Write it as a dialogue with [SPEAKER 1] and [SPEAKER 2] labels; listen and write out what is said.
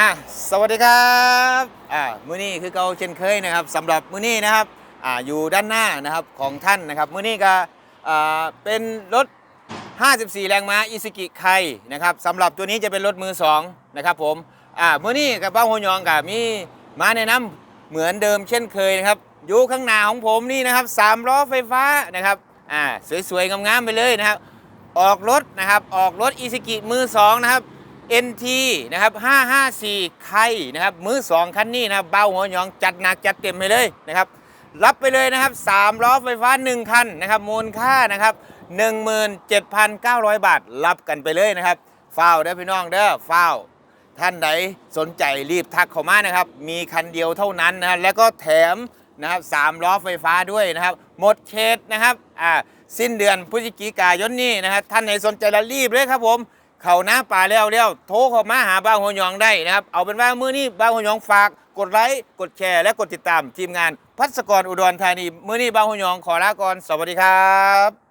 [SPEAKER 1] อะสวัสดีครับอ่ามื้อนี้คือเก่าเช่นเคยนะครับสำหรับมื้อนี้นะครับอ่าอยู่ด้านหน้านะครับของท่านนะครับมื้อนี้ก็อ่าเป็นรถ 54 แรงม้าอิซุกิไคนะครับสำหรับตัวนี้จะเป็นรถมือสองนะครับผมอ่ามื้อนี้กับบ้าโฮยองกับมีมาแนะนำเหมือนเดิมเช่นเคยนะครับอยู่ข้างหน้าของผมนี่นะครับสามล้อไฟฟ้านะครับอ่าสวยๆงามๆไปเลยนะครับ ออกรถนะครับออกรถอีซิกิมือสองนะครับ NT นะครับ 554 ไข่นะครับ มือสองคันนี้นะเบ้าหัวหยองจัดหนักจัดเต็มไปเลยนะครับ รับไปเลยนะครับ 3 ล้อไฟฟ้า 1 คันนะครับ มูลค่านะครับ 17,900 บาท รับกันไปเลยนะครับฟ้าวเด้อพี่น้องเด้อฟ้าวท่านใดสนใจรีบทักเข้ามานะครับ มีคันเดียวเท่านั้นนะแล้วก็แถมนะครับสามล้อไฟฟ้าด้วยนะครับ หมดเขตนะครับอ่าสิ้นเดือนพฤศจิกายนนี้นะครับท่านไหนสนใจแล้วรีบเลยครับผม เขาน้ำป่าเร็วเร็วโทรเข้ามาหาบ้าหัวหยองได้นะครับ เอาเป็นว่ามื้อนี้บ้าหัวหยองฝากกดไลค์กดแชร์และกดติดตามทีมงาน พัสกรอุดรธานีมื้อนี้บ้าหัวหยองขอลาก่อนสวัสดีครับ